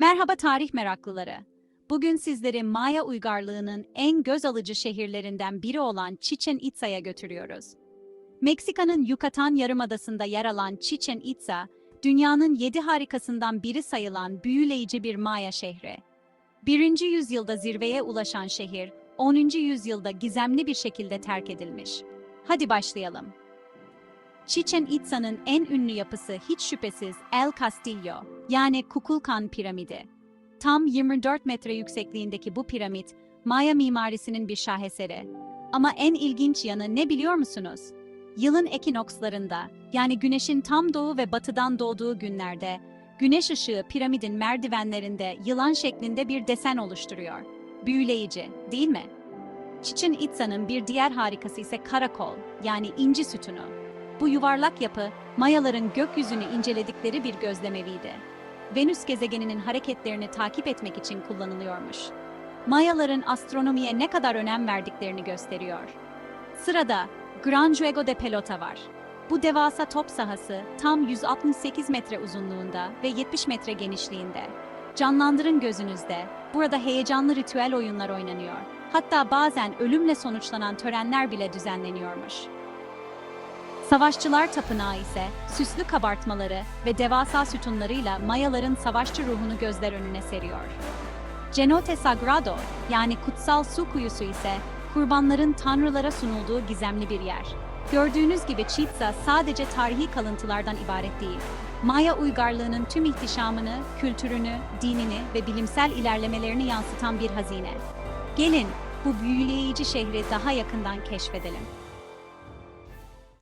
Merhaba tarih meraklıları. Bugün sizleri Maya uygarlığının en göz alıcı şehirlerinden biri olan Chichen Itza'ya götürüyoruz. Meksika'nın Yucatan Yarımadası'nda yer alan Chichen Itza, dünyanın yedi harikasından biri sayılan büyüleyici bir Maya şehri. 1. yüzyılda zirveye ulaşan şehir, 10. yüzyılda gizemli bir şekilde terk edilmiş. Hadi başlayalım. Chichen Itza'nın en ünlü yapısı hiç şüphesiz El Castillo, yani Kukulkan Piramidi. Tam 24 metre yüksekliğindeki bu piramit, Maya mimarisinin bir şaheseri. Ama en ilginç yanı ne biliyor musunuz? Yılın ekinokslarında, yani güneşin tam doğu ve batıdan doğduğu günlerde, güneş ışığı piramidin merdivenlerinde yılan şeklinde bir desen oluşturuyor. Büyüleyici, değil mi? Chichen Itza'nın bir diğer harikası ise karakol, yani inci sütunu. Bu yuvarlak yapı, Mayaların gökyüzünü inceledikleri bir gözlemeviydi. Venüs gezegeninin hareketlerini takip etmek için kullanılıyormuş. Mayaların astronomiye ne kadar önem verdiklerini gösteriyor. Sırada Gran Juego de Pelota var. Bu devasa top sahası tam 168 metre uzunluğunda ve 70 metre genişliğinde. Canlandırın gözünüzde. Burada heyecanlı ritüel oyunlar oynanıyor. Hatta bazen ölümle sonuçlanan törenler bile düzenleniyormuş. Savaşçılar Tapınağı ise süslü kabartmaları ve devasa sütunlarıyla Mayaların savaşçı ruhunu gözler önüne seriyor. Cenote Sagrado yani kutsal su kuyusu ise kurbanların tanrılara sunulduğu gizemli bir yer. Gördüğünüz gibi Chichen sadece tarihi kalıntılardan ibaret değil. Maya uygarlığının tüm ihtişamını, kültürünü, dinini ve bilimsel ilerlemelerini yansıtan bir hazine. Gelin bu büyüleyici şehri daha yakından keşfedelim.